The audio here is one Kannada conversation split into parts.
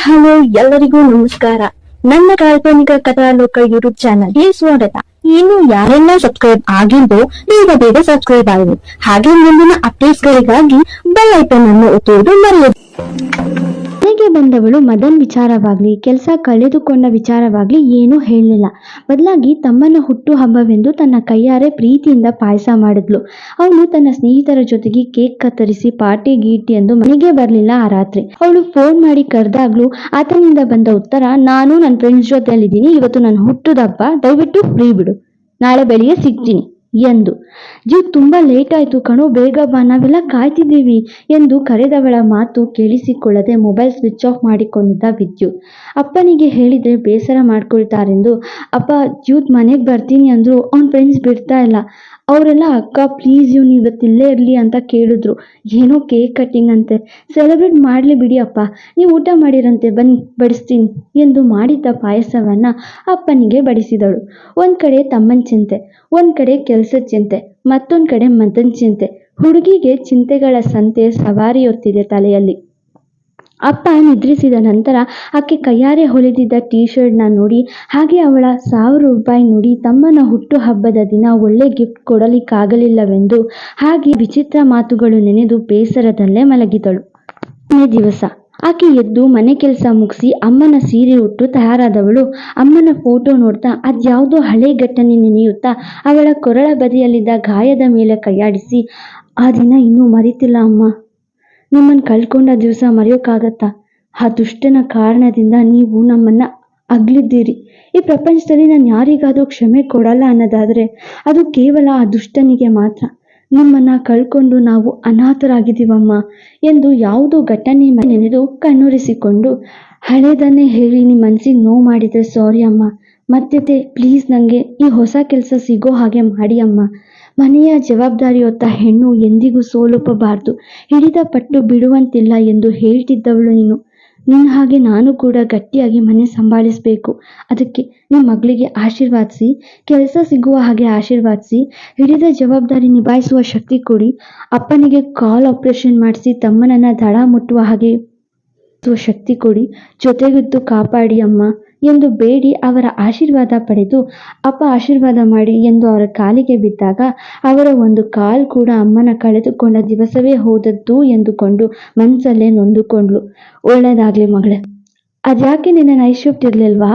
ಹಲೋ, ಎಲ್ಲರಿಗೂ ನಮಸ್ಕಾರ. ನನ್ನ ಕಾಲ್ಪನಿಕ ಕಥಾಲೋಕ ಯೂಟ್ಯೂಬ್ ಚಾನಲ್ಗೆ ಸ್ವಾಗತ. ಇನ್ನು ಯಾರೆಲ್ಲ ಸಬ್ಸ್ಕ್ರೈಬ್ ಆಗಿದ್ದೋ ಬೇಗ ಬೇಗ ಸಬ್ಸ್ಕ್ರೈಬ್ ಆಗಿದೆ ಹಾಗೆ ಮುಂದಿನ ಅಪ್ಡೇಟ್ಸ್ ಗಳಿಗಾಗಿ ಬೆಲ್ ಐಕನ್ ಅನ್ನು ಒತ್ತುವುದು ಮರೆಯದು. ಮನೆಗೆ ಬಂದವಳು ಮದನ್ ವಿಚಾರವಾಗ್ಲಿ, ಕೆಲಸ ಕಳೆದುಕೊಂಡ ವಿಚಾರವಾಗ್ಲಿ ಏನೂ ಹೇಳಲಿಲ್ಲ. ಬದಲಾಗಿ ತಮ್ಮನ ಹುಟ್ಟು ಹಬ್ಬವೆಂದು ತನ್ನ ಕೈಯಾರೆ ಪ್ರೀತಿಯಿಂದ ಪಾಯಸ ಮಾಡಿದ್ಲು. ಅವಳು ತನ್ನ ಸ್ನೇಹಿತರ ಜೊತೆಗೆ ಕೇಕ್ ಕತ್ತರಿಸಿ ಪಾರ್ಟಿ ಗೀಟಿ ಎಂದು ಮನೆಗೆ ಬರಲಿಲ್ಲ ಆ ರಾತ್ರಿ. ಅವಳು ಫೋನ್ ಮಾಡಿ ಕರೆದಾಗ್ಲೂ, ಆತನಿಂದ ಬಂದ ಉತ್ತರ, ನಾನು ನನ್ನ ಫ್ರೆಂಡ್ಸ್ ಜೊತೆಯಲ್ಲಿದ್ದೀನಿ, ಇವತ್ತು ನನ್ನ ಹುಟ್ಟುದಬ್ಬ, ದಯವಿಟ್ಟು ಫ್ರೀ ಬಿಡು. ನಾಳೆ ಬೆಳಿಗ್ಗೆ ಸಿಗ್ತೀನಿ. ಎಂದು. ಜೀವ್ ತುಂಬಾ ಲೇಟ್ ಆಯ್ತು ಕಣೋ, ಬೇಗ ಬಾ, ನಾವೆಲ್ಲ ಕಾಯ್ತಿದ್ದೀವಿ ಎಂದು ಕರೆದವಳ ಮಾತು ಕೇಳಿಸಿಕೊಳ್ಳದೆ ಮೊಬೈಲ್ ಸ್ವಿಚ್ ಆಫ್ ಮಾಡಿಕೊಂಡಿದ್ದ ವಿದ್ಯು. ಅಪ್ಪನಿಗೆ ಹೇಳಿದರೆ ಬೇಸರ ಮಾಡ್ಕೊಳ್ತಾರೆಂದು. ಅಪ್ಪ, ಜ್ಯೂತ್ ಮನೆಗೆ ಬರ್ತೀನಿ ಅಂದ್ರು, ಅವ್ನ ಫ್ರೆಂಡ್ಸ್ ಬಿಡ್ತಾ ಇಲ್ಲ. ಅವರೆಲ್ಲ, ಅಕ್ಕ ಪ್ಲೀಸ್ ಇವ್ನು ಇವತ್ತಿಲ್ಲೇ ಇರಲಿ ಅಂತ ಕೇಳಿದ್ರು. ಏನೋ ಕೇಕ್ ಕಟ್ಟಿಂಗ್ ಅಂತೆ. ಸೆಲೆಬ್ರೇಟ್ ಮಾಡಲಿ ಬಿಡಿ ಅಪ್ಪ ನೀವು ಊಟ ಮಾಡಿರಂತೆ, ಬನ್ನಿ, ಬಡಿಸ್ತೀನಿ ಎಂದು ಮಾಡಿದ್ದ ಪಾಯಸವನ್ನು ಅಪ್ಪನಿಗೆ ಬಡಿಸಿದಳು. ಒಂದು ಕಡೆ ತಮ್ಮನ ಚಿಂತೆ, ಒಂದು ಕಡೆ ಕೆಲಸದ ಚಿಂತೆ, ಮತ್ತೊಂದು ಕಡೆ ಮತನ ಚಿಂತೆ. ಹುಡುಗಿಗೆ ಚಿಂತೆಗಳ ಸಂತೆ ಸವಾರಿ ಹೊತ್ತಿದೆ ತಲೆಯಲ್ಲಿ. ಅಪ್ಪ ನಿದ್ರಿಸಿದ ನಂತರ ಆಕೆ ಕೈಯಾರೆ ಹೊಲಿದಿದ್ದ ಟೀ ಶರ್ಟ್ನ ನೋಡಿ, ಹಾಗೆ ಅವಳ ಸಾವಿರ ರೂಪಾಯಿ ನೋಡಿ ತಮ್ಮನ ಹುಟ್ಟು ಹಬ್ಬದ ದಿನ ಒಳ್ಳೆ ಗಿಫ್ಟ್ ಕೊಡಲಿಕ್ಕಾಗಲಿಲ್ಲವೆಂದು ಹಾಗೆ ವಿಚಿತ್ರ ಮಾತುಗಳು ನೆನೆದು ಬೇಸರದಲ್ಲೇ ಮಲಗಿದಳು. ದಿವಸ ಆಕೆ ಎದ್ದು ಮನೆ ಕೆಲಸ ಮುಗಿಸಿ ಅಮ್ಮನ ಸೀರೆ ಉಟ್ಟು ತಯಾರಾದವಳು. ಅಮ್ಮನ ಫೋಟೋ ನೋಡ್ತಾ ಅದ್ಯಾವುದೋ ಹಳೆ ಘಟನೆ ನೆನೆಯುತ್ತಾ ಅವಳ ಕೊರಳ ಬದಿಯಲ್ಲಿದ್ದ ಗಾಯದ ಮೇಲೆ ಕೈಯಾಡಿಸಿ, ಆ ದಿನ ಇನ್ನೂ ಮರಿತಿಲ್ಲ ಅಮ್ಮ. ನಿಮ್ಮನ್ನು ಕಳ್ಕೊಂಡ ದಿವಸ ಮರೆಯೋಕ್ಕಾಗತ್ತಾ ಆ ದುಷ್ಟನ ಕಾರಣದಿಂದ ನೀವು ನಮ್ಮನ್ನ ಅಗ್ಲಿದ್ದೀರಿ. ಈ ಪ್ರಪಂಚದಲ್ಲಿ ನಾನು ಯಾರಿಗಾದ್ರೂ ಕ್ಷಮೆ ಕೊಡಲ್ಲ ಅನ್ನೋದಾದ್ರೆ ಅದು ಕೇವಲ ಆ ದುಷ್ಟನಿಗೆ ಮಾತ್ರ. ನಿಮ್ಮನ್ನ ಕಳ್ಕೊಂಡು ನಾವು ಅನಾಥರಾಗಿದ್ದೀವಮ್ಮ ಎಂದು ಯಾವುದೋ ಘಟನೆ ನೆನೆದು ಕಣ್ಣುರಿಸಿಕೊಂಡು ಹಳೇದನ್ನೇ ಹೇಳಿ ನಿಮ್ಮ ಮನ್ಸಿಗೆ ನೋವು ಮಾಡಿದ್ರೆ ಸಾರಿ ಅಮ್ಮ. ಮತ್ತೆ ಪ್ಲೀಸ್ ನನಗೆ ಈ ಹೊಸ ಕೆಲಸ ಸಿಗೋ ಹಾಗೆ ಮಾಡಿ ಅಮ್ಮ ಮನೆಯ ಜವಾಬ್ದಾರಿ ಹೊತ್ತ ಹೆಣ್ಣು ಎಂದಿಗೂ ಸೋಲುಪಬಾರದು. ಹಿಡಿದ ಪಟ್ಟು ಬಿಡುವಂತಿಲ್ಲ ಎಂದು ಹೇಳ್ತಿದ್ದವಳು ನೀನು. ನಿನ್ನ ಹಾಗೆ ನಾನು ಕೂಡ ಗಟ್ಟಿಯಾಗಿ ಮನೆ ಸಂಭಾಳಿಸಬೇಕು. ಅದಕ್ಕೆ ನಿಮ್ಮ ಮಗಳಿಗೆ ಆಶೀರ್ವಾದಿಸಿ, ಕೆಲಸ ಸಿಗುವ ಹಾಗೆ ಆಶೀರ್ವಾದಿಸಿ, ಹಿಡಿದ ಜವಾಬ್ದಾರಿ ನಿಭಾಯಿಸುವ ಶಕ್ತಿ ಕೊಡಿ. ಅಪ್ಪನಿಗೆ ಕಾಲ್ ಆಪರೇಷನ್ ಮಾಡಿಸಿ ತಮ್ಮನನ್ನ ದಡ ಮುಟ್ಟುವ ಹಾಗೆ ಶಕ್ತಿ ಕೊಡಿ. ಜೊತೆಗಿದ್ದು ಕಾಪಾಡಿ ಅಮ್ಮ. ಎಂದು ಬೇಡಿ ಅವರ ಆಶೀರ್ವಾದ ಪಡೆದು ಅಪ್ಪ ಆಶೀರ್ವಾದ ಮಾಡಿ ಎಂದು ಅವರ ಕಾಲಿಗೆ ಬಿದ್ದಾಗ ಅವರ ಒಂದು ಕಾಲ್ ಕೂಡ ಅಮ್ಮನ ಕಳೆದುಕೊಂಡ ದಿವಸವೇ ಹೋದದ್ದು ಎಂದುಕೊಂಡು ಮನಸ್ಸಲ್ಲೇ ನೊಂದುಕೊಂಡ್ಲು ಒಳ್ಳೆಯದಾಗ್ಲಿ ಮಗಳೇ. ಅದ್ಯಾಕೆ ನಿನ್ನ ಇರಲಿಲ್ವಾ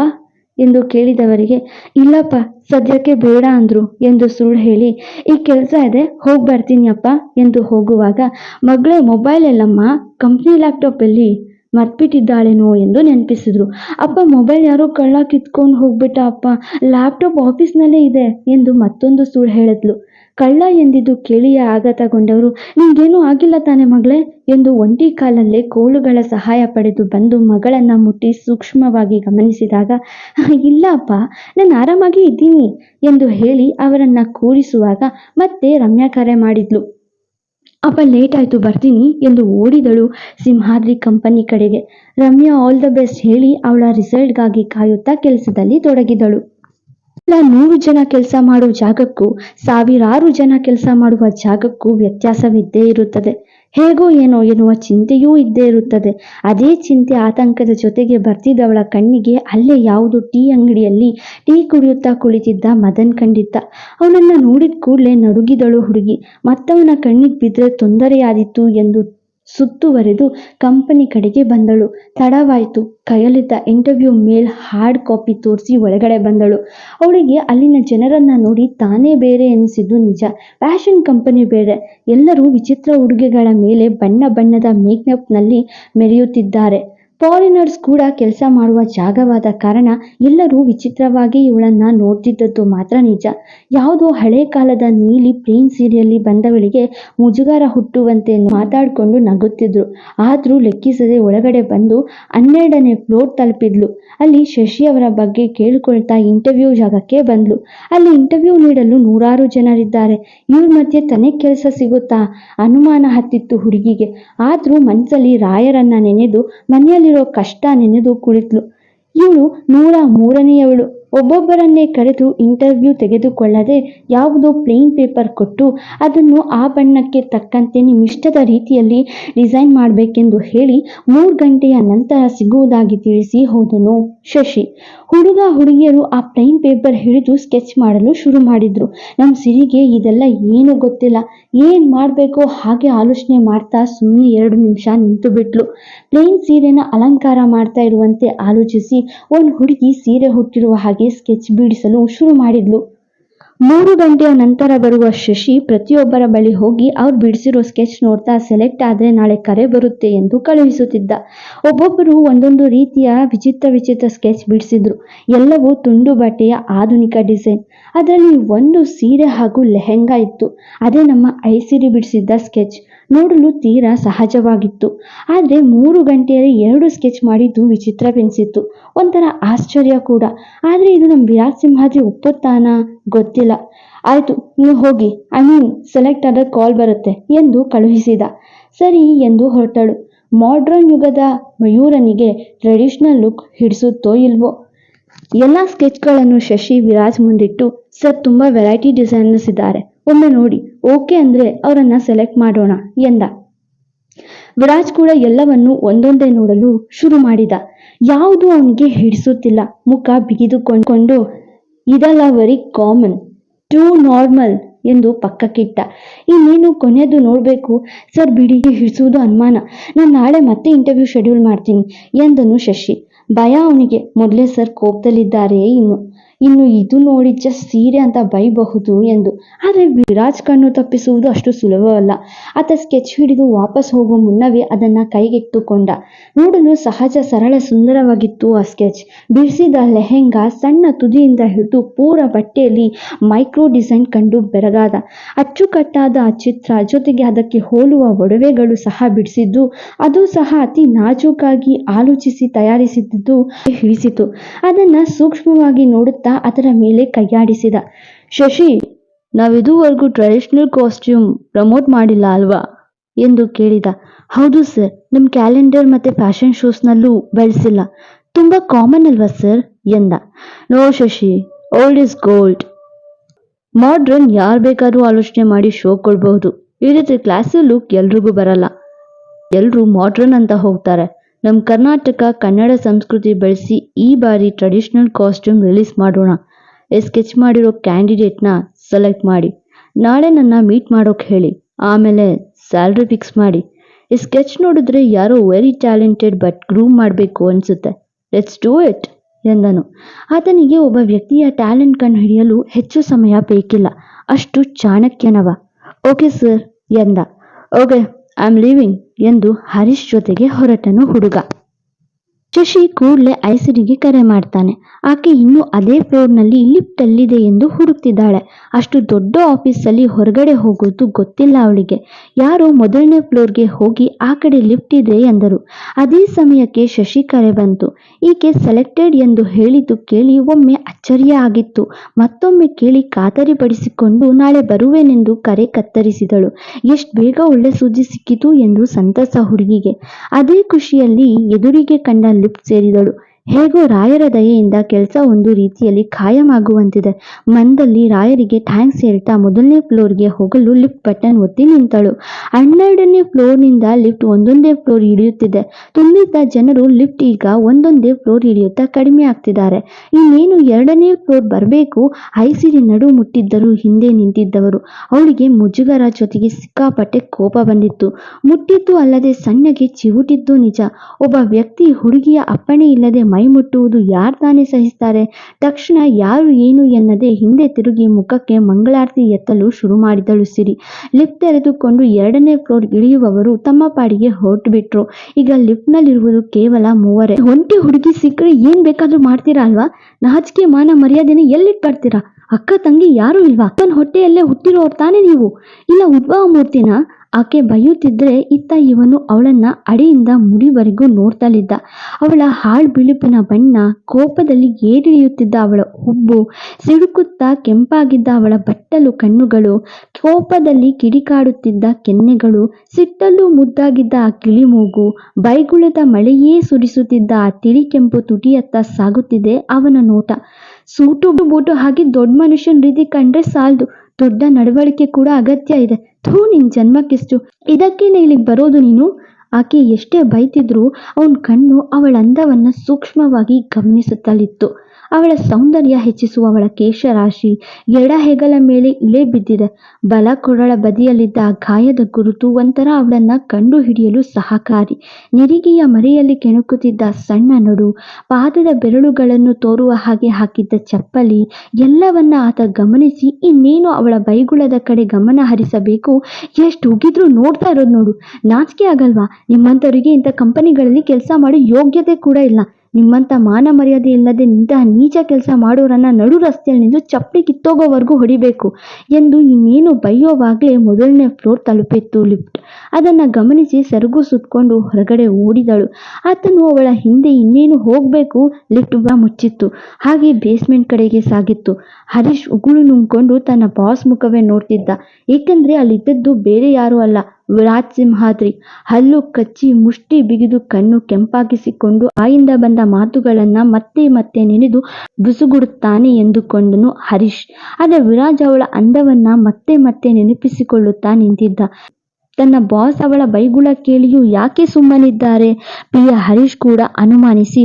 ಎಂದು ಕೇಳಿದವರಿಗೆ, ಇಲ್ಲಪ್ಪ, ಸದ್ಯಕ್ಕೆ ಬೇಡ ಅಂದ್ರು ಎಂದು ಸುಳ್ಳು ಹೇಳಿ, ಈ ಕೆಲಸ ಇದೆ, ಹೋಗಿ ಬರ್ತೀನಿ ಅಪ್ಪ ಎಂದು ಹೋಗುವಾಗ, ಮಗಳೇ ಮೊಬೈಲ್ ಎಲ್ಲಮ್ಮ ಕಂಪ್ನಿ ಲ್ಯಾಪ್ಟಾಪ್ ಎಲ್ಲಿ? ಮರ್ತ್ಬಿಟ್ಟಿದ್ದಾಳೇನೋ ಎಂದು ನೆನಪಿಸಿದ್ರು. ಅಪ್ಪ ಮೊಬೈಲ್ ಯಾರೋ ಕಳ್ಳ ಕಿತ್ಕೊಂಡು ಹೋಗ್ಬಿಟ್ಟ ಅಪ್ಪ ಲ್ಯಾಪ್ಟಾಪ್ ಆಫೀಸ್ನಲ್ಲೇ ಇದೆ ಎಂದು ಮತ್ತೊಂದು ಸುಳ್ಳು ಹೇಳಿದ್ಲು. ಕಳ್ಳ ಎಂದಿದ್ದು ಕೇಳಿಯೇ ಆಘಾತಗೊಂಡವರು ನಿಂಗೇನೂ ಆಗಿಲ್ಲ ತಾನೆ ಮಗಳೇ ಎಂದು ಒಂಟಿ ಕಾಲಲ್ಲೇ ಕೋಲುಗಳ ಸಹಾಯ ಪಡೆದು ಬಂದು ಮಗಳನ್ನ ಮುಟ್ಟಿ ಸೂಕ್ಷ್ಮವಾಗಿ ಗಮನಿಸಿದಾಗ, ಇಲ್ಲ ಅಪ್ಪ, ನಾನು ಆರಾಮಾಗಿ ಇದ್ದೀನಿ ಎಂದು ಹೇಳಿ ಅವರನ್ನ ಕೂರಿಸುವಾಗ ಮತ್ತೆ ರಮ್ಯಾ ಕರೆ ಮಾಡಿದ್ಲು. ಅಪ್ಪ ಲೇಟ್ ಆಯ್ತು, ಬರ್ತೀನಿ ಎಂದು ಓಡಿದಳು ಸಿಂಹಾದ್ರಿ ಕಂಪನಿ ಕಡೆಗೆ. ರಮ್ಯಾ ಆಲ್ ದ ಬೆಸ್ಟ್ ಹೇಳಿ ಅವಳ ರಿಸಲ್ಟ್ಗಾಗಿ ಕಾಯುತ್ತಾ ಕೆಲಸದಲ್ಲಿ ತೊಡಗಿದಳು. ನೂರು ಜನ ಕೆಲಸ ಮಾಡುವ ಜಾಗಕ್ಕೂ ಸಾವಿರಾರು ಜನ ಕೆಲಸ ಮಾಡುವ ಜಾಗಕ್ಕೂ ವ್ಯತ್ಯಾಸವಿದ್ದೇ ಇರುತ್ತದೆ. ಹೇಗೋ ಏನೋ ಎನ್ನುವ ಚಿಂತೆಯೂ ಇದ್ದೇ ಇರುತ್ತದೆ. ಅದೇ ಚಿಂತೆ ಆತಂಕದ ಜೊತೆಗೆ ಬರ್ತಿದ್ದವಳ ಕಣ್ಣಿಗೆ ಅಲ್ಲೇ ಯಾವುದು ಟೀ ಅಂಗಡಿಯಲ್ಲಿ ಟೀ ಕುಡಿಯುತ್ತಾ ಕುಳಿತಿದ್ದ ಮದನ್ ಕಂಡಿದ್ದ. ಅವನನ್ನ ನೋಡಿದ ಕೂಡಲೇ ನಡುಗಿದಳು ಹುಡುಗಿ. ಮತ್ತವನ ಕಣ್ಣಿಗೆ ಬಿದ್ದರೆ ತೊಂದರೆಯಾದಿತ್ತು ಎಂದು ಸುತ್ತುವರೆದು ಕಂಪನಿ ಕಡೆಗೆ ಬಂದಳು. ತಡವಾಯಿತು. ಕೈಯಲ್ಲಿದ್ದ ಇಂಟರ್ವ್ಯೂ ಮೇಲ್ ಹಾರ್ಡ್ ಕಾಪಿ ತೋರಿಸಿ ಒಳಗಡೆ ಬಂದಳು. ಅವಳಿಗೆ ಅಲ್ಲಿನ ಜನರನ್ನ ನೋಡಿ ತಾನೇ ಬೇರೆ ಎನಿಸಿದ್ದು ನಿಜ. ಫ್ಯಾಷನ್ ಕಂಪನಿ ಬೇರೆ. ಎಲ್ಲರೂ ವಿಚಿತ್ರ ಉಡುಗೆಗಳ ಮೇಲೆ ಬಣ್ಣ ಬಣ್ಣದ ಮೇಕಪ್ನಲ್ಲಿ ಮೆರೆಯುತ್ತಿದ್ದಾರೆ. ಫಾರಿನರ್ಸ್ ಕೂಡ ಕೆಲಸ ಮಾಡುವ ಜಾಗವಾದ ಕಾರಣ ಎಲ್ಲರೂ ವಿಚಿತ್ರವಾಗಿ ಇವಳನ್ನ ನೋಡ್ತಿದ್ದದ್ದು ಮಾತ್ರ ನಿಜ. ಯಾವುದೋ ಹಳೆ ಕಾಲದ ನೀಲಿ ಪ್ಲೇನ್ ಸೀರೆಯಲ್ಲಿ ಬಂದವಳಿಗೆ ಮುಜುಗರ ಹುಟ್ಟುವಂತೆ ಮಾತಾಡಿಕೊಂಡು ನಗುತ್ತಿದ್ರು. ಆದರೂ ಲೆಕ್ಕಿಸದೆ ಒಳಗಡೆ ಬಂದು ಹನ್ನೆರಡನೇ ಫ್ಲೋರ್ ತಲುಪಿದ್ಲು. ಅಲ್ಲಿ ಶಶಿ ಅವರ ಬಗ್ಗೆ ಕೇಳಿಕೊಳ್ತಾ ಇಂಟರ್ವ್ಯೂ ಜಾಗಕ್ಕೆ ಬಂದ್ಲು. ಅಲ್ಲಿ ಇಂಟರ್ವ್ಯೂ ನೀಡಲು ನೂರಾರು ಜನರಿದ್ದಾರೆ. ಇವ್ರ ಮಧ್ಯೆ ತನಗೆ ಕೆಲಸ ಸಿಗುತ್ತಾ? ಅನುಮಾನ ಹತ್ತಿತ್ತು ಹುಡುಗಿಗೆ. ಆದರೂ ಮನಸ್ಸಲ್ಲಿ ರಾಯರನ್ನ ನೆನೆದು ಮನೆಯಲ್ಲಿರೋ ಕಷ್ಟ ನೆನೆದು ಕುಳಿತ್ಲು. ಇವಳು ನೂರ ಮೂರನೆಯವಳು. ಒಬ್ಬೊಬ್ಬರನ್ನೇ ಕರೆದು ಇಂಟರ್ವ್ಯೂ ತೆಗೆದುಕೊಳ್ಳದೆ ಯಾವುದೋ ಪ್ಲೇನ್ ಪೇಪರ್ ಕೊಟ್ಟು ಅದನ್ನು ಆ ಬಣ್ಣಕ್ಕೆ ತಕ್ಕಂತೆ ನಿಮ್ಮಿಷ್ಟದ ರೀತಿಯಲ್ಲಿ ಡಿಸೈನ್ ಮಾಡಬೇಕೆಂದು ಹೇಳಿ ಮೂರು ಗಂಟೆಯ ನಂತರ ಸಿಗುವುದಾಗಿ ತಿಳಿಸಿ ಹೋದನು ಶಶಿ. ಹುಡುಗ ಹುಡುಗಿಯರು ಆ ಪ್ಲೇನ್ ಪೇಪರ್ ಹಿಡಿದು ಸ್ಕೆಚ್ ಮಾಡಲು ಶುರು ಮಾಡಿದ್ರು. ನಮ್ಮ ಸಿರಿಗೆ ಇದೆಲ್ಲ ಏನು ಗೊತ್ತಿಲ್ಲ. ಏನ್ ಮಾಡಬೇಕೋ ಹಾಗೆ ಆಲೋಚನೆ ಮಾಡ್ತಾ ಸುಮ್ಮನೆ ಎರಡು ನಿಮಿಷ ನಿಂತು ಬಿಟ್ಲು. ಪ್ಲೇನ್ ಸೀರೆನ ಅಲಂಕಾರ ಮಾಡ್ತಾ ಇರುವಂತೆ ಆಲೋಚಿಸಿ ಒಂದು ಹುಡುಗಿ ಸೀರೆ ಹುಟ್ಟಿರುವ ಹಾಗೆ ಸ್ಕೆಚ್ ಬಿಡಿಸಲು ಶುರು ಮಾಡಿದ್ಲು. ಮೂರು ಗಂಟೆಯ ನಂತರ ಬರುವ ಶಶಿ ಪ್ರತಿಯೊಬ್ಬರ ಬಳಿ ಹೋಗಿ ಅವ್ರು ಬಿಡಿಸಿರೋ ಸ್ಕೆಚ್ ನೋಡ್ತಾ ಸೆಲೆಕ್ಟ್ ಆದ್ರೆ ನಾಳೆ ಕರೆ ಬರುತ್ತೆ ಎಂದು ಕಳುಹಿಸುತ್ತಿದ್ದ. ಒಬ್ಬೊಬ್ಬರು ಒಂದೊಂದು ರೀತಿಯ ವಿಚಿತ್ರ ವಿಚಿತ್ರ ಸ್ಕೆಚ್ ಬಿಡಿಸಿದ್ರು. ಎಲ್ಲವೂ ತುಂಡು ಬಟ್ಟೆಯ ಆಧುನಿಕ ಡಿಸೈನ್ ಅದರಲ್ಲಿ ಒಂದು ಸೀರೆ ಹಾಗೂ ಲೆಹೆಂಗಾ ಇತ್ತು. ಅದೇ ನಮ್ಮ ಐಸಿರಿ ಬಿಡಿಸಿದ್ದ ಸ್ಕೆಚ್ ನೋಡಲು ತೀರಾ ಸಹಜವಾಗಿತ್ತು. ಆದರೆ ಮೂರು ಗಂಟೆಯಲ್ಲಿ ಎರಡು ಸ್ಕೆಚ್ ಮಾಡಿದ್ದು ವಿಚಿತ್ರವೆನಿಸಿತ್ತು ಒಂಥರ ಆಶ್ಚರ್ಯ ಕೂಡ. ಆದರೆ ಇದು ನಮ್ಮ ವಿರಾಟ್ ಸಿಂಹಾದ್ರಿ ಒಪ್ಪುತ್ತಾನಾ? ಗೊತ್ತಿಲ್ಲ. ಆಯಿತು, ನೀವು ಹೋಗಿ. ಐ ಮೀನ್, ಸೆಲೆಕ್ಟ್ ಆದ ಕಾಲ್ ಬರುತ್ತೆ ಎಂದು ಕಳುಹಿಸಿದ. ಸರಿ ಎಂದು ಹೊರಟಳು. ಮಾಡ್ರನ್ ಯುಗದ ಮಯೂರನಿಗೆ ಟ್ರೆಡಿಷನಲ್ ಲುಕ್ ಹಿಡಿಸುತ್ತೋ ಇಲ್ವೋ? ಎಲ್ಲ ಸ್ಕೆಚ್ಗಳನ್ನು ಶಶಿ ವಿರಾಜ್ ಮುಂದಿಟ್ಟು, ಸರ್, ತುಂಬ ವೆರೈಟಿ ಡಿಸೈನರ್ಸ್ ಇದ್ದಾರೆ. ಒಮ್ಮೆ ನೋಡಿ, ಓಕೆ ಅಂದ್ರೆ ಅವರನ್ನ ಸೆಲೆಕ್ಟ್ ಮಾಡೋಣ ಎಂದ. ವಿರಾಜ್ ಕೂಡ ಎಲ್ಲವನ್ನು ಒಂದೊಂದೇ ನೋಡಲು ಶುರು ಮಾಡಿದ. ಯಾವುದು ಅವನಿಗೆ ಹಿಡಿಸುತ್ತಿಲ್ಲ, ಮುಖ ಬಿಗಿದುಕೊಂಡು, ಇದೆಲ್ಲ ವೆರಿ ಕಾಮನ್ ಟೂ ನಾರ್ಮಲ್ ಎಂದು ಪಕ್ಕಕ್ಕಿಟ್ಟ. ಇನ್ನೇನು ಕೊನೆಯದು ನೋಡಬೇಕು? ಸರ್, ಬಿಡಿ, ಹಿಡಿಸುವುದು ಅನುಮಾನ. ನಾನು ನಾಳೆ ಮತ್ತೆ ಇಂಟರ್ವ್ಯೂ ಶೆಡ್ಯೂಲ್ ಮಾಡ್ತೀನಿ ಎಂದನು ಶಶಿ. ಭಯ ಅವನಿಗೆ. ಮೊದಲೇ ಸರ್ ಕೋಪದಲ್ಲಿದ್ದಾರೆ ಇನ್ನು. ಇನ್ನು ಇದು ನೋಡಿ ಜಸ್ಟ್ ಸೀರೆ ಅಂತ ಬೈಬಹುದು ಎಂದು. ಆದರೆ ವಿರಾಜ್ ಕಣ್ಣು ತಪ್ಪಿಸುವುದು ಅಷ್ಟು ಸುಲಭವಲ್ಲ. ಆತ ಸ್ಕೆಚ್ ಹಿಡಿದು ವಾಪಸ್ ಹೋಗುವ ಮುನ್ನವೇ ಅದನ್ನು ಕೈಗೆತ್ತಿಕೊಂಡ. ನೋಡಲು ಸಹಜ, ಸರಳ, ಸುಂದರವಾಗಿತ್ತು ಆ ಸ್ಕೆಚ್ ಬಿಡಿಸಿದ ಲೆಹೆಂಗಾ ಸಣ್ಣ ತುದಿಯಿಂದ ಹಿಡಿದು ಪೂರ ಬಟ್ಟೆಯಲ್ಲಿ ಮೈಕ್ರೋ ಡಿಸೈನ್ ಕಂಡು ಬೆರಗಾದ. ಅಚ್ಚುಕಟ್ಟಾದ ಆ ಚಿತ್ರ ಜೊತೆಗೆ ಅದಕ್ಕೆ ಹೋಲುವ ಒಡವೆಗಳು ಸಹ ಬಿಡಿಸಿದ್ದು, ಅದು ಸಹ ಅತಿ ನಾಜೂಕಾಗಿ ಆಲೋಚಿಸಿ ತಯಾರಿಸಿದ್ದು ಹಿಡಿಸಿತು. ಅದನ್ನ ಸೂಕ್ಷ್ಮವಾಗಿ ನೋಡುತ್ತಾ ಅದರ ಮೇಲೆ ಕೈಯಾಡಿಸಿದ. ಶಶಿ, ನಾವಿದುವರೆಗೂ ಟ್ರೆಡಿಷನಲ್ ಕಾಸ್ಟ್ಯೂಮ್ ಪ್ರಮೋಟ್ ಮಾಡಿಲ್ಲ ಅಲ್ವಾ? ಎಂದು ಕೇಳಿದ. ಹೌದು ಸರ್ ನಮ್ಮ ಕ್ಯಾಲೆಂಡರ್ ಮತ್ತೆ ಫ್ಯಾಷನ್ ಶೋಸ್ನಲ್ಲೂ ಬಳಸಿಲ್ಲ. ತುಂಬಾ ಕಾಮನ್ ಅಲ್ವಾ ಸರ್ ಎಂದ. No Shashi old is gold modern ಯಾರು ಬೇಕಾದ್ರೂ ಆಲೋಚನೆ ಮಾಡಿ ಶೋ ಕೊಡಬಹುದು ಈ ರೀತಿ ಕ್ಲಾಸಿ ಲುಕ್ ಎಲ್ರಿಗೂ ಬರಲ್ಲ. ಎಲ್ಲರೂ ಮಾಡ್ರನ್ ಅಂತ ಹೋಗ್ತಾರೆ. ನಮ್ಮ ಕರ್ನಾಟಕ ಕನ್ನಡ ಸಂಸ್ಕೃತಿ ಬಳಸಿ ಈ ಬಾರಿ ಟ್ರೆಡಿಷನಲ್ ಕಾಸ್ಟ್ಯೂಮ್ ರಿಲೀಸ್ ಮಾಡೋಣ. ಸ್ಕೆಚ್ ಮಾಡಿರೋ ಕ್ಯಾಂಡಿಡೇಟ್ನ ಸೆಲೆಕ್ಟ್ ಮಾಡಿ. ನಾಳೆ ನನ್ನ ಮೀಟ್ ಮಾಡೋಕೆ ಹೇಳಿ. ಆಮೇಲೆ ಸ್ಯಾಲ್ರಿ ಫಿಕ್ಸ್ ಮಾಡಿ. ಈ ಸ್ಕೆಚ್ ನೋಡಿದ್ರೆ ಯಾರೋ ವೆರಿ ಟ್ಯಾಲೆಂಟೆಡ್ ಬಟ್ ಗ್ರೂಮ್ ಮಾಡಬೇಕು ಅನಿಸುತ್ತೆ. ಲೆಟ್ಸ್ ಡೂ ಇಟ್ ಎಂದನು. ಆತನಿಗೆ ಒಬ್ಬ ವ್ಯಕ್ತಿಯ ಟ್ಯಾಲೆಂಟ್ ಕಂಡು ಹಿಡಿಯಲು ಹೆಚ್ಚು ಸಮಯ ಬೇಕಿಲ್ಲ. ಅಷ್ಟು ಚಾಣಕ್ಯನವ. ಓಕೆ ಸರ್ ಎಂದ. ಓಕೆ ಐ ಆಮ್ ಲಿವಿಂಗ್ ಎಂದು ಹರೀಶ್ ಜೊತೆಗೆ ಹೊರಟನು ಹುಡುಗ. ಶಶಿ ಕೂಡಲೇ ಐಸಿರಿಗೆ ಕರೆ ಮಾಡ್ತಾನೆ. ಆಕೆ ಇನ್ನೂ ಅದೇ ಫ್ಲೋರ್ನಲ್ಲಿ ಲಿಫ್ಟ್ ಅಲ್ಲಿದೆ ಎಂದು ಹುಡುಕ್ತಿದ್ದಾಳೆ. ಅಷ್ಟು ದೊಡ್ಡ ಆಫೀಸಲ್ಲಿ ಹೊರಗಡೆ ಹೋಗೋದು ಗೊತ್ತಿಲ್ಲ ಅವಳಿಗೆ. ಯಾರೋ ಮೊದಲನೇ ಫ್ಲೋರ್ಗೆ ಹೋಗಿ ಆ ಕಡೆ ಲಿಫ್ಟ್ ಇದೆ ಎಂದರು. ಅದೇ ಸಮಯಕ್ಕೆ ಶಶಿ ಕರೆ ಬಂತು. ಈಕೆ ಸೆಲೆಕ್ಟೆಡ್ ಎಂದು ಹೇಳಿದ್ದು ಕೇಳಿ ಒಮ್ಮೆ ಅಚ್ಚರಿಯ ಆಗಿತ್ತು. ಮತ್ತೊಮ್ಮೆ ಕೇಳಿ ಖಾತರಿಪಡಿಸಿಕೊಂಡು ನಾಳೆ ಬರುವೆನೆಂದು ಕರೆ ಕತ್ತರಿಸಿದಳು. ಎಷ್ಟು ಬೇಗ ಒಳ್ಳೆ ಸುದ್ದಿ ಸಿಕ್ಕಿತು ಎಂದು ಸಂತಸ ಹುಡುಗಿಗೆ. ಅದೇ ಖುಷಿಯಲ್ಲಿ ಎದುರಿಗೆ ಕಂಡ ಲಿಫ್ಟ್ ಸೇರಿದಳು. ಹೇಗೋ ರಾಯರ ದಯೆಯಿಂದ ಕೆಲಸ ಒಂದು ರೀತಿಯಲ್ಲಿ ಖಾಯಮಾಗುವಂತಿದೆ. ಮಂದಲ್ಲಿ ರಾಯರಿಗೆ ಥ್ಯಾಂಕ್ಸ್ ಹೇಳ್ತಾ ಮೊದಲನೇ ಫ್ಲೋರ್ಗೆ ಹೋಗಲು ಲಿಫ್ಟ್ ಬಟನ್ ಒತ್ತಿ ನಿಂತಳು. ಹನ್ನೆರಡನೇ ಫ್ಲೋರ್ನಿಂದ ಲಿಫ್ಟ್ ಒಂದೊಂದೇ ಫ್ಲೋರ್ ಇಳಿಯುತ್ತಿದೆ ತುಂಬಿದ್ದ ಜನರು ಲಿಫ್ಟ್ ಈಗ ಒಂದೊಂದೇ ಫ್ಲೋರ್ ಇಳಿಯುತ್ತಾ ಕಡಿಮೆ ಆಗ್ತಿದ್ದಾರೆ. ಇನ್ನೇನು ಎರಡನೇ ಫ್ಲೋರ್ ಬರಬೇಕು? ಐಸಿರಿ ನಡು ಮುಟ್ಟಿದ್ದರು ಹಿಂದೆ ನಿಂತಿದ್ದವರು. ಅವಳಿಗೆ ಮುಜುಗರ ಜೊತೆಗೆ ಸಿಕ್ಕಾಪಟ್ಟೆ ಕೋಪ ಬಂದಿತ್ತು. ಮುಟ್ಟಿದ್ದು ಅಲ್ಲದೆ ಸಣ್ಣಗೆ ಚಿವುಟಿದ್ದು ನಿಜ. ಒಬ್ಬ ವ್ಯಕ್ತಿ ಹುಡುಗಿಯ ಅಪ್ಪಣೆ ಇಲ್ಲದೆ ಮೈ ಮುಟ್ಟುವುದು ಯಾರು ತಾನೇ ಸಹಿಸ್ತಾರೆ? ತಕ್ಷಣ ಯಾರು ಏನು ಎನ್ನದೆ ಹಿಂದೆ ತಿರುಗಿ ಮುಖಕ್ಕೆ ಮಂಗಳಾರತಿ ಎತ್ತಲು ಶುರು ಮಾಡಿದಳು ಸಿರಿ. ಲಿಫ್ಟ್ ತೆರೆದುಕೊಂಡು ಎರಡನೇ ಫ್ಲೋರ್ ಇಳಿಯುವವರು ತಮ್ಮ ಪಾಡಿಗೆ ಹೊರಟು ಬಿಟ್ರು ಈಗ ಲಿಫ್ಟ್ನಲ್ಲಿರುವುದು ಕೇವಲ ಮೂವರೇ. ಒಂಟಿ ಹುಡುಗಿ ಸಿಕ್ಕರೆ ಏನ್ ಬೇಕಾದ್ರೂ ಮಾಡ್ತೀರಾ ಅಲ್ವಾ? ನಾಚಿಕೆ, ಮಾನ, ಮರ್ಯಾದೆನ ಎಲ್ಲಿಟ್ ಬರ್ತೀರಾ ಅಕ್ಕ, ತಂಗಿ ಯಾರು ಇಲ್ವಾ? ಅಕ್ಕನ ಹೊಟ್ಟೆಯಲ್ಲೇ ಹುಟ್ಟಿರೋರ್ ತಾನೇ ನೀವು? ಇಲ್ಲ, ಉದ್ಭವ ಮೂರ್ತಿನ? ಆಕೆ ಬೈಯುತ್ತಿದ್ದರೆ ಇತ್ತ ಇವನು ಅವಳನ್ನ ಅಡಿಯಿಂದ ಮುಡಿವರೆಗೂ ನೋಡ್ತಲಿದ್ದ. ಅವಳ ಹಾಳು ಬಿಳುಪಿನ ಬಣ್ಣ ಕೋಪದಲ್ಲಿ ಏರಿಳಿಯುತ್ತಿದ್ದ ಅವಳ ಹುಬ್ಬು, ಸಿಡುಕುತ್ತಾ ಕೆಂಪಾಗಿದ್ದ ಅವಳ ಬಟ್ಟಲು ಕಣ್ಣುಗಳು, ಕೋಪದಲ್ಲಿ ಕಿಡಿಕಾಡುತ್ತಿದ್ದ ಕೆನ್ನೆಗಳು, ಸಿಟ್ಟಲ್ಲೂ ಮುದ್ದಾಗಿದ್ದ ಆ ಕಿಳಿಮೂಗು, ಬೈಗುಳದ ಮಳೆಯೇ ಸುರಿಸುತ್ತಿದ್ದ ಆ ತಿಳಿ ಕೆಂಪು ತುಟಿಯತ್ತ ಸಾಗುತ್ತಿದೆ ಅವನ ನೋಟ. ಸೂಟು ಬೂಟು ಹಾಕಿ ದೊಡ್ಡ ಮನುಷ್ಯನ ರೀತಿ ಕಂಡ್ರೆ ಸಾಲದು. ದೊಡ್ಡ ನಡವಳಿಕೆ ಕೂಡ ಅಗತ್ಯ ಇದೆ. ಥೂ, ನಿನ್ ಜನ್ಮಕ್ಕಿಷ್ಟು. ಇದಕ್ಕೇನೆ ಇಲ್ಲಿಗೆ ಬರೋದು ನೀನು? ಆಕೆ ಎಷ್ಟೇ ಬೈತಿದ್ರು ಅವನ ಕಣ್ಣು ಅವಳ ಅಂದವನ್ನ ಸೂಕ್ಷ್ಮವಾಗಿ ಗಮನಿಸುತ್ತಲಿತ್ತು. ಅವಳ ಸೌಂದರ್ಯ ಹೆಚ್ಚಿಸುವ ಅವಳ ಕೇಶರಾಶಿ ಎಡ ಹೆಗಲ ಮೇಲೆ ಇಳೆ ಬಿದ್ದಿದೆ. ಬಲ ಕೊರಳ ಬದಿಯಲ್ಲಿದ್ದ ಗಾಯದ ಗುರುತು ಒಂಥರ ಅವಳನ್ನ ಕಂಡು ಹಿಡಿಯಲು ಸಹಕಾರಿ. ನಿರಿಗೆಯ ಮರೆಯಲ್ಲಿ ಕೆಣಕುತ್ತಿದ್ದ ಸಣ್ಣ ನಡು ಪಾದದ ಬೆರಳುಗಳನ್ನು ತೋರುವ ಹಾಗೆ ಹಾಕಿದ್ದ ಚಪ್ಪಲಿ ಎಲ್ಲವನ್ನ ಆತ ಗಮನಿಸಿ ಇನ್ನೇನು ಅವಳ ಬೈಗುಳದ ಕಡೆ ಗಮನ ಹರಿಸಬೇಕು? ಎಷ್ಟು ಉಗಿದ್ರು ನೋಡ್ತಾ ಇರೋದು ನೋಡು. ನಾಚಿಕೆ ಆಗಲ್ವಾ? ನಿಮ್ಮಂಥವರಿಗೆ ಇಂಥ ಕಂಪನಿಗಳಲ್ಲಿ ಕೆಲಸ ಮಾಡೋ ಯೋಗ್ಯತೆ ಕೂಡ ಇಲ್ಲ. ನಿಮ್ಮಂಥ ಮಾನ ಮರ್ಯಾದೆ ಇಲ್ಲದೆ ಇಂತಹ ನೀಚ ಕೆಲಸ ಮಾಡೋರನ್ನ ನಡು ರಸ್ತೆಯಲ್ಲಿ ನಿಂತು ಚಪ್ಪಲಿ ಕಿತ್ತೋಗೋವರೆಗೂ ಹೊಡಿಬೇಕು ಎಂದು ಇನ್ನೇನು ಬೈಯೋವಾಗಲೇ ಮೊದಲನೇ ಫ್ಲೋರ್ ತಲುಪಿತ್ತು ಲಿಫ್ಟ್. ಅದನ್ನು ಗಮನಿಸಿ ಸೆರಗು ಸುತ್ತಕೊಂಡು ಹೊರಗಡೆ ಓಡಿದಳು. ಆತನು ಅವಳ ಹಿಂದೆ ಇನ್ನೇನು ಹೋಗಬೇಕು ಲಿಫ್ಟ್ ಬ ಮುಚ್ಚಿತ್ತು. ಹಾಗೆ ಬೇಸ್ಮೆಂಟ್ ಕಡೆಗೆ ಸಾಗಿತ್ತು. ಹರೀಶ್ ಉಗುಳು ನುಂಗ್ಕೊಂಡು ತನ್ನ ಬಾಸ್ ಮುಖವೇ ನೋಡ್ತಿದ್ದ. ಏಕೆಂದರೆ ಅಲ್ಲಿದ್ದದ್ದು ಬೇರೆ ಯಾರೂ ಅಲ್ಲ. ವಿರಾಟ್ ಸಿಂಹಾದ್ರಿ ಹಲ್ಲು ಕಚ್ಚಿ ಮುಷ್ಟಿ ಬಿಗಿದು ಕಣ್ಣು ಕೆಂಪಾಗಿಸಿಕೊಂಡು ಆಯಿಂದ ಬಂದ ಮಾತುಗಳನ್ನ ಮತ್ತೆ ಮತ್ತೆ ನೆನೆದು ಬುಸುಗುಡುತ್ತಾನೆ ಎಂದುಕೊಂಡನು ಹರೀಶ್. ಆದರೆ ವಿರಾಜ್ ಅವಳ ಅಂದವನ್ನ ಮತ್ತೆ ಮತ್ತೆ ನೆನಪಿಸಿಕೊಳ್ಳುತ್ತಾ ನಿಂತಿದ್ದ. ತನ್ನ ಬಾಸ್ ಅವಳ ಬೈಗುಳ ಕೇಳಿಯೂ ಯಾಕೆ ಸುಮ್ಮನಿದ್ದಾರೆ? ಪ್ರಿಯ ಹರೀಶ್ ಕೂಡ ಅನುಮಾನಿಸಿ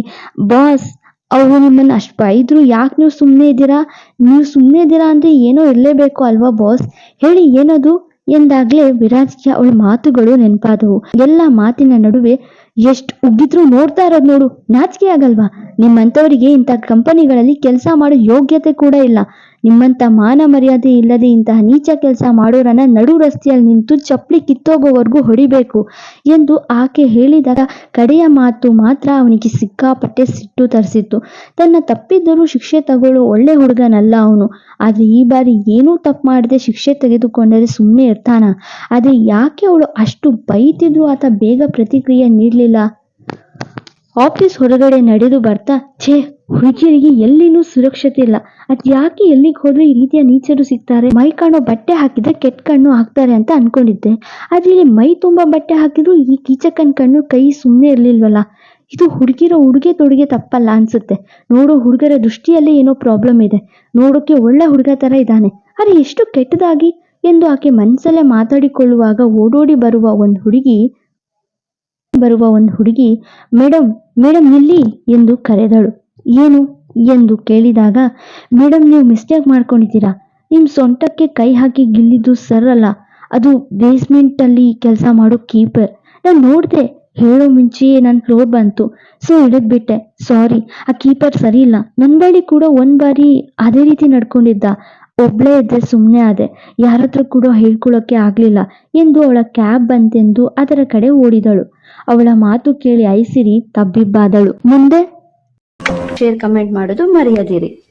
ಬಾಸ್ ಅವರು ನಿಮ್ಮನ್ನು ಅಷ್ಟು ಬೈದ್ರು ಯಾಕೆ ನೀವು ಸುಮ್ಮನೆ ಇದ್ದೀರಾ? ನೀವು ಸುಮ್ಮನೆ ಇದ್ದೀರಾ ಅಂದರೆ ಏನೋ ಇರಲೇಬೇಕು ಅಲ್ವಾ ಬಾಸ್ ಹೇಳಿ ಏನದು? ಎಂದಾಗಲೇ ವಿರಾಜ್ಗೆ ಅವಳ ಮಾತುಗಳು ನೆನಪಾದವು. ಎಲ್ಲ ಮಾತಿನ ನಡುವೆ ಎಷ್ಟು ಉಗ್ಗಿದ್ರು ನೋಡ್ತಾ ಇರೋದು ನೋಡು. ನಾಚಿಕೆ ಆಗಲ್ವಾ? ನಿಮ್ಮಂಥವರಿಗೆ ಇಂಥ ಕಂಪನಿಗಳಲ್ಲಿ ಕೆಲಸ ಮಾಡೋ ಯೋಗ್ಯತೆ ಕೂಡ ಇಲ್ಲ. ನಿಮ್ಮಂಥ ಮಾನ ಮರ್ಯಾದೆ ಇಲ್ಲದೆ ಇಂತಹ ನೀಚ ಕೆಲಸ ಮಾಡೋರನ್ನ ನಡು ರಸ್ತೆಯಲ್ಲಿ ನಿಂತು ಚಪ್ಪಲಿ ಕಿತ್ತೋಗೋವರೆಗೂ ಹೊಡಿಬೇಕು ಎಂದು ಆಕೆ ಹೇಳಿದಾಗ ಕಡೆಯ ಮಾತು ಮಾತ್ರ ಅವನಿಗೆ ಸಿಕ್ಕಾಪಟ್ಟೆ ಸಿಟ್ಟು ತರಿಸಿತ್ತು. ತನ್ನ ತಪ್ಪಿದ್ದರೂ ಶಿಕ್ಷೆ ತಗೊಳ್ಳೋ ಒಳ್ಳೆ ಹುಡುಗನಲ್ಲ ಅವನು. ಆದ್ರೆ ಈ ಬಾರಿ ಏನೂ ತಪ್ಪು ಮಾಡದೆ ಶಿಕ್ಷೆ ತೆಗೆದುಕೊಂಡರೆ ಸುಮ್ಮನೆ ಇರ್ತಾನ? ಆದ್ರೆ ಯಾಕೆ ಅವಳು ಅಷ್ಟು ಬೈತಿದ್ರು ಆತ ಬೇಗ ಪ್ರತಿಕ್ರಿಯೆ ನೀಡಲಿಲ್ಲ. ಆಫೀಸ್ ಹೊರಗಡೆ ನಡೆದು ಬರ್ತಾ, ಛೇ ಹುಡುಗಿಯರಿಗೆ ಎಲ್ಲಿನೂ ಸುರಕ್ಷತೆ ಇಲ್ಲ. ಅದ್ ಯಾಕೆ ಎಲ್ಲಿಗೆ ಹೋದ್ರೆ ಈ ರೀತಿಯ ನೀಚರು ಸಿಗ್ತಾರೆ? ಮೈ ಕಾಣೋ ಬಟ್ಟೆ ಹಾಕಿದ್ರೆ ಕೆಟ್ಟ ಕಣ್ಣು ಹಾಕ್ತಾರೆ ಅಂತ ಅನ್ಕೊಂಡಿದ್ದೆ. ಆದ್ರೆ ಇಲ್ಲಿ ಮೈ ತುಂಬಾ ಬಟ್ಟೆ ಹಾಕಿದ್ರು ಈ ಕೀಚಕನ್ ಕಣ್ಣು ಕೈ ಸುಮ್ಮನೆ ಇರ್ಲಿಲ್ವಲ್ಲ? ಇದು ಹುಡುಗಿರೋ ಉಡುಗೆ ತೊಡುಗೆ ತಪ್ಪಲ್ಲ ಅನ್ಸುತ್ತೆ. ನೋಡೋ ಹುಡುಗರ ದೃಷ್ಟಿಯಲ್ಲೇ ಏನೋ ಪ್ರಾಬ್ಲಮ್ ಇದೆ. ನೋಡೋಕೆ ಒಳ್ಳೆ ಹುಡುಗ ತರ ಇದ್ದಾನೆ. ಅರೆ ಎಷ್ಟು ಕೆಟ್ಟದಾಗಿ ಎಂದು ಆಕೆ ಮನಸ್ಸಲ್ಲೇ ಮಾತಾಡಿಕೊಳ್ಳುವಾಗ ಓಡೋಡಿ ಬರುವ ಒಂದು ಹುಡುಗಿ, ಬರುವ ಒಂದು ಹುಡುಗಿ ಮೇಡಮ್ ಮೇಡಮ್ ಇಲ್ಲಿ ಎಂದು ಕರೆದಳು. ಏನು ಎಂದು ಕೇಳಿದಾಗ ಮೇಡಮ್ ನೀವು ಮಿಸ್ಟೇಕ್ ಮಾಡ್ಕೊಂಡಿದ್ದೀರಾ? ನಿಮ್ಮ ಸೊಂಟಕ್ಕೆ ಕೈ ಹಾಕಿ ಗಿಲ್ಲಿದ್ದು ಸರ್ ಅಲ್ಲ ಅದು ಬೇಸ್ಮೆಂಟಲ್ಲಿ ಕೆಲಸ ಮಾಡೋ ಕೀಪರ್ ನಾನು ನೋಡಿದೆ, ಹೇಳೋ ಮುಂಚೆಯೇ ನನ್ನ ಫ್ಲೋರ್ ಬಂತು. ಸೊ ಹಿಡಿದ್ಬಿಟ್ಟೆ ಸಾರಿ ಆ ಕೀಪರ್ ಸರಿ ಇಲ್ಲ. ನನ್ನ ಬಳಿ ಕೂಡ ಒಂದ್ ಬಾರಿ ಅದೇ ರೀತಿ ನಡ್ಕೊಂಡಿದ್ದ. ಒಬ್ಳೇ ಇದ್ದೆ ಸುಮ್ಮನೆ ಆದೆ. ಯಾರತ್ರ ಕೂಡ ಹೇಳ್ಕೊಳ್ಳೋಕೆ ಆಗ್ಲಿಲ್ಲ. ಎಂದು ಅವಳ ಕ್ಯಾಬ್ ಬಂತೆಂದು ಅದರ ಕಡೆ ಓಡಿದಳು. ಅವಳ ಮಾತು ಕೇಳಿ ಐಸಿರಿ ತಬ್ಬಿಬ್ಬಾದಳು. ಮುಂದೆ ಶೇರ್ ಕಮೆಂಟ್ ಮಾಡೋದು ಮರೆಯದಿರಿ.